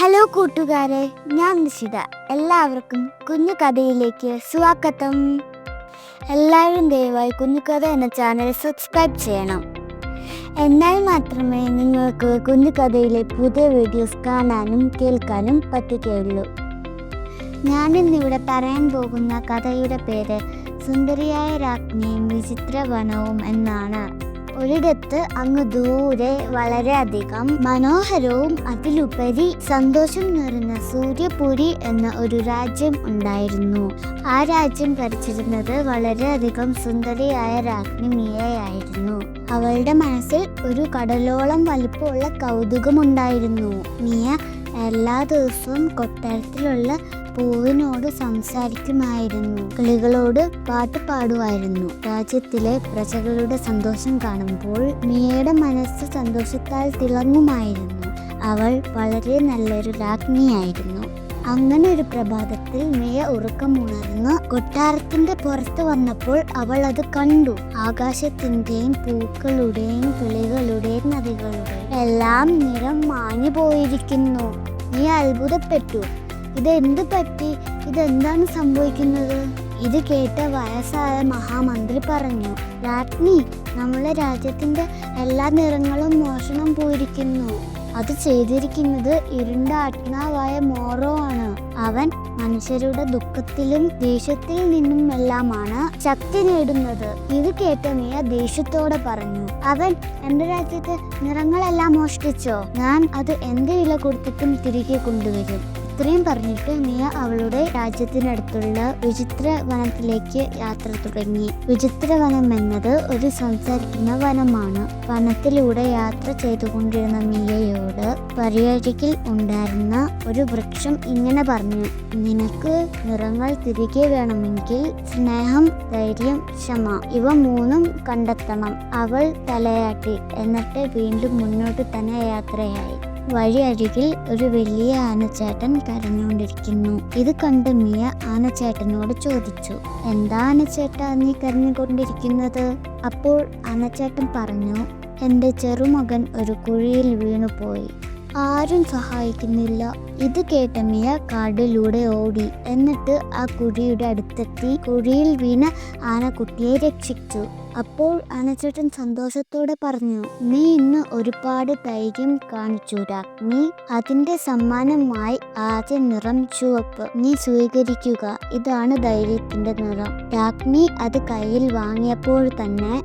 Hello കൂട്ടുകാരെ ഞാൻ നിഷിത. എല്ലാവർക്കും കുഞ്ഞു കഥയിലേക്ക് സ്വാഗതം. എല്ലാവരും ദയവായി കുഞ്ഞു കഥ എന്ന ചാനൽ സബ്സ്ക്രൈബ് ചെയ്യണം. എന്നാൽ മാത്രമേ നിങ്ങൾക്ക് കുഞ്ഞു കഥയിലെ പുതിയ വീഡിയോസ് കാണാനും കേൾക്കാനും പറ്റുകയുള്ളൂ. ഞാനിന്നിവിടെ പറയാൻ പോകുന്ന കഥയുടെ പേര് സുന്ദരിയായ രാജ്ഞിയും വിചിത്ര വനവും എന്നാണ്. ഒരിടത്ത് അങ്ങ് ദൂരെ വളരെയധികം മനോഹരവും അതിലുപരി സന്തോഷം നിറഞ്ഞ സൂര്യപുരി എന്ന ഒരു രാജ്യം ഉണ്ടായിരുന്നു. ആ രാജ്യം ഭരിച്ചിരുന്നത് വളരെയധികം സുന്ദരിയായ രാജ്ഞി മിയയായിരുന്നു അവളുടെ മനസ്സിൽ ഒരു കടലോളം വലിപ്പമുള്ള കൗതുകമുണ്ടായിരുന്നു. മിയ എല്ലാ ദിവസവും കൊട്ടാരത്തിലുള്ള പൂവിനോട് സംസാരിക്കുമായിരുന്നു. കിളികളോട് പാട്ട് പാടുമായിരുന്നു. രാജ്യത്തിലെ പ്രജകളുടെ സന്തോഷം കാണുമ്പോൾ മിയയുടെ മനസ്സ് സന്തോഷത്താൽ തിളങ്ങുമായിരുന്നു. അവൾ വളരെ നല്ലൊരു രാജ്ഞിയായിരുന്നു. അങ്ങനെ ഒരു പ്രഭാതത്തിൽ മിയ ഉറക്കമുണർന്ന് കൊട്ടാരത്തിന്റെ പുറത്ത് വന്നപ്പോൾ അവൾ അത് കണ്ടു. ആകാശത്തിന്റെയും പൂക്കളുടെയും കിളികളുടെയും നദികളുടെയും എല്ലാം നിറം മാഞ്ഞു പോയിരിക്കുന്നു നീ അത്ഭുതപ്പെട്ടു. ഇതെന്ത് പറ്റി? ഇതെന്താണ് സംഭവിക്കുന്നത്? ഇത് കേട്ട വയസ്സായ മഹാമന്ത്രി പറഞ്ഞു രാജ്ഞി നമ്മളെ രാജ്യത്തിന്റെ എല്ലാ നിറങ്ങളും മോഷണം പോയിരിക്കുന്നു. അത് ചെയ്തിരിക്കുന്നത് ഇരുണ്ട ആത്മാവായ മോറോ അവൻ മനുഷ്യരുടെ ദുഃഖത്തിലും ദേഷ്യത്തിൽ നിന്നും എല്ലാമാണ് ശക്തി നേടുന്നത്. ഇത് കേട്ട മിയ ദേഷ്യത്തോടെ പറഞ്ഞു അവൻ എന്റെ രാജ്യത്തെ നിറങ്ങളെല്ലാം മോഷ്ടിച്ചോ? ഞാൻ അത് എന്ത് വില കൊടുത്തിട്ടും തിരികെ കൊണ്ടുവരും. ഇത്രയും പറഞ്ഞിട്ട് മിയ അവളുടെ രാജ്യത്തിനടുത്തുള്ള വിചിത്ര വനത്തിലേക്ക് യാത്ര തുടങ്ങി. വിചിത്ര വനം എന്നത് ഒരു സംസാരിക്കുന്ന വനമാണ്. വനത്തിലൂടെ യാത്ര ചെയ്തുകൊണ്ടിരുന്ന മിയയോട് വഴിയരികിൽ ഉണ്ടായിരുന്ന ഒരു വൃക്ഷം ഇങ്ങനെ പറഞ്ഞു നിനക്ക് നിറങ്ങൾ തിരികെ വേണമെങ്കിൽ സ്നേഹം ധൈര്യം ക്ഷമ ഇവ മൂന്നും കണ്ടെത്തണം. അവൾ തലയാട്ടി. എന്നിട്ട് വീണ്ടും മുന്നോട്ട് തന്നെ യാത്രയായി. വഴിയരികിൽ ഒരു വലിയ ആനച്ചേട്ടൻ കരഞ്ഞുകൊണ്ടിരിക്കുന്നു. ഇത് കണ്ട മിയ ആനച്ചേട്ടനോട് ചോദിച്ചു എന്താ ആനച്ചേട്ടാ നീ കരഞ്ഞുകൊണ്ടിരിക്കുന്നത്? അപ്പോൾ ആനച്ചേട്ടൻ പറഞ്ഞു എന്റെ ചെറുമകൻ ഒരു കുഴിയിൽ വീണുപോയി. ആരും സഹായിക്കുന്നില്ല. ഇത് കേട്ട മിയ കാടിലൂടെ ഓടി. എന്നിട്ട് ആ കുഴിയുടെ അടുത്തെത്തി കുഴിയിൽ വീണ ആനക്കുട്ടിയെ രക്ഷിച്ചു. അപ്പോൾ അനച്ചേട്ടൻ സന്തോഷത്തോടെ പറഞ്ഞു നീ ഇന്ന് ഒരുപാട് ധൈര്യം കാണിച്ചു രാജ്ഞി. അതിന്റെ സമ്മാനമായി ആദ്യ നിറം ചുവപ്പ്. നീ സ്വീകരിക്കുക. ഇതാണ് ധൈര്യത്തിന്റെ നിറം. രാജ്ഞി അത് കയ്യിൽ വാങ്ങിയപ്പോൾ തന്നെ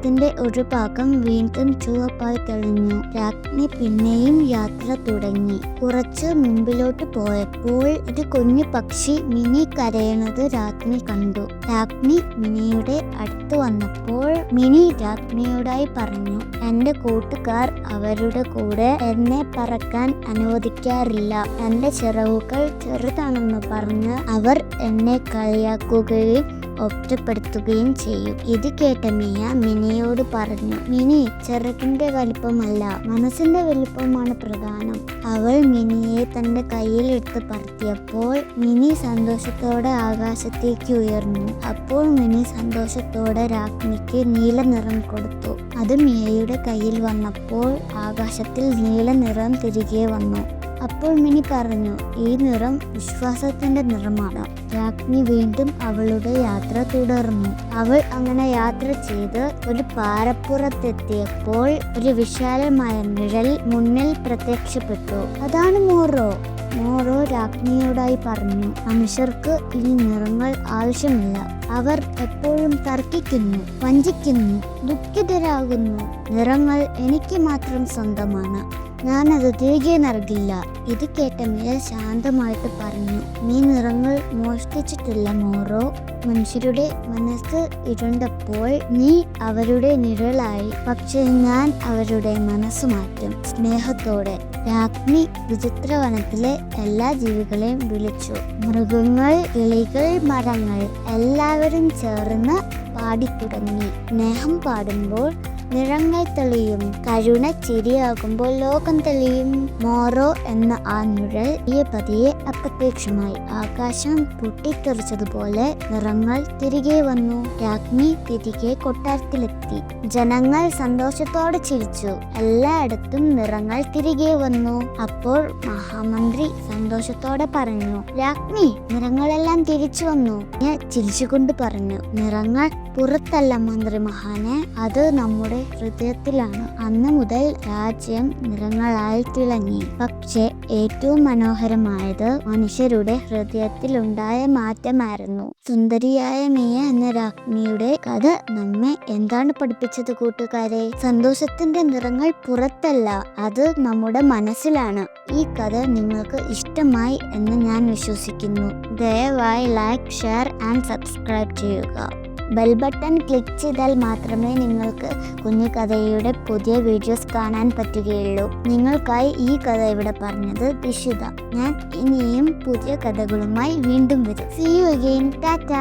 ആകാശത്തിന്റെ ഒരു ഭാഗം വീണ്ടും ചുവപ്പായി തെളിഞ്ഞു. രാജ്ഞി പിന്നെയും യാത്ര തുടങ്ങി. കുറച്ച് മുമ്പിലോട്ട് പോയപ്പോൾ ഒരു കുഞ്ഞു പക്ഷി മിനി കരയണത് രാജ്ഞി കണ്ടു. രാജ്ഞി മിനിയുടെ അടുത്ത് വന്നപ്പോൾ മിനി രാജ്ഞിയോടായി പറഞ്ഞു എന്റെ കൂട്ടുകാർ അവരുടെ കൂടെ എന്നെ പറക്കാൻ അനുവദിക്കാറില്ല. എന്റെ ചിറവുകൾ ചെറുതാണെന്ന് പറഞ്ഞ് അവർ എന്നെ കളിയാക്കുകയും ഒറ്റപ്പെടുത്തുകയും ചെയ്യും. ഇത് കേട്ട മിയ മിനിയോട് പറഞ്ഞു മിനി ചെറുക്കിന്റെ വലിപ്പമല്ല മനസ്സിന്റെ വലിപ്പമാണ് പ്രധാനം. അവൾ മിനിയെ തന്റെ കയ്യിലെടുത്ത് പറത്തിയപ്പോൾ മിനി സന്തോഷത്തോടെ ആകാശത്തേക്ക് ഉയർന്നു. അപ്പോൾ മിനി സന്തോഷത്തോടെ രാജ്ഞിക്ക് നീല നിറം കൊടുത്തു. അത് മിയയുടെ കയ്യിൽ വന്നപ്പോൾ ആകാശത്തിൽ നീല നിറം തിരികെ വന്നു. അപ്പോൾ മിനി പറഞ്ഞു ഈ നിറം വിശ്വാസത്തിന്റെ നിറമാണ്. രാജ്ഞി വീണ്ടും അവളുടെ യാത്ര തുടർന്നു. അവൾ അങ്ങനെ യാത്ര ചെയ്ത് ഒരു പാറപ്പുറത്തെത്തിയപ്പോൾ ഒരു വിശാലമായ നിഴൽ മുന്നിൽ പ്രത്യക്ഷപ്പെട്ടു. അതാണ് മോറോ. മോറോ രാജ്ഞിയോടായി പറഞ്ഞു മനുഷ്യർക്ക് ഇനി നിറങ്ങൾ ആവശ്യമില്ല. അവർ എപ്പോഴും തർക്കിക്കുന്നു വഞ്ചിക്കുന്നു ദുഃഖിതരാകുന്നു. നിറങ്ങൾ എനിക്ക് മാത്രം സ്വന്തമാണ്. ഞാനത് തിരികെ നൽകില്ല. ഇത് കേട്ട മിയ ശാന്തമായിട്ട് പറഞ്ഞു. നീ നിറങ്ങൾ മോഷ്ടിച്ചിട്ടില്ല മോറോ. മനുഷ്യരുടെ മനസ്സ് ഇരുണ്ടപ്പോൾ നീ അവരുടെ നിഴലായി. പക്ഷെ ഞാൻ അവരുടെ മനസ്സ് മാറ്റും. സ്നേഹത്തോടെ രാജ്ഞി വിചിത്രവനത്തിലെ എല്ലാ ജീവികളെയും വിളിച്ചു. മൃഗങ്ങൾ കിളികൾ മരങ്ങൾ എല്ലാവരും ചേർന്ന് പാടിത്തുടങ്ങി. സ്നേഹം പാടുമ്പോൾ നിറങ്ങൾ തെളിയും. കരുണ ചിരിയാകുമ്പോൾ ലോകം തെളിയും. മോറോ എന്ന ആ നിഴൽ ഈ പതിയെ അപ്രത്യക്ഷമായി. ആകാശം പൊട്ടിത്തെറിച്ചതുപോലെ നിറങ്ങൾ തിരികെ വന്നു. രാജ്ഞി തിരികെ കൊട്ടാരത്തിലെത്തി. ജനങ്ങൾ സന്തോഷത്തോടെ ചിരിച്ചു. എല്ലായിടത്തും നിറങ്ങൾ തിരികെ വന്നു. അപ്പോൾ മഹാമന്ത്രി സന്തോഷത്തോടെ പറഞ്ഞു രാജ്ഞി നിറങ്ങളെല്ലാം തിരിച്ചു വന്നു. ഞാൻ ചിരിച്ചുകൊണ്ട് പറഞ്ഞു നിറങ്ങൾ പുറത്തല്ല മന്ത്രി മഹാനെ അത് നമ്മുടെ ഹൃദയത്തിലാണ്. അന്ന് മുതൽ രാജ്യം നിറങ്ങളായി തിളങ്ങി. പക്ഷെ ഏറ്റവും മനോഹരമായത് മനുഷ്യരുടെ ഹൃദയത്തിലുണ്ടായ മാറ്റമായിരുന്നു. സുന്ദരിയായ മിയ എന്ന രാജ്ഞിയുടെ കഥ നമ്മെ എന്താണ് പഠിപ്പിച്ചത് കൂട്ടുകാരെ? സന്തോഷത്തിന്റെ നിറങ്ങൾ പുറത്തല്ല അത് നമ്മുടെ മനസ്സിലാണ്. ഈ കഥ നിങ്ങൾക്ക് ഇഷ്ടമായി എന്ന് ഞാൻ വിശ്വസിക്കുന്നു. ദയവായി ലൈക്ക് ഷെയർ ആൻഡ് സബ്സ്ക്രൈബ് ചെയ്യുക. ബെൽ ബട്ടൺ ക്ലിക്ക് ചെയ്താൽ മാത്രമേ നിങ്ങൾക്ക് കുഞ്ഞു കഥയുടെ പുതിയ വീഡിയോസ് കാണാൻ പറ്റുകയുള്ളൂ. നിങ്ങൾക്കായി ഈ കഥ ഇവിടെ പറഞ്ഞത് ദിശുത ഞാൻ ഇനിയും പുതിയ കഥകളുമായി വീണ്ടും വരും. C you again Tata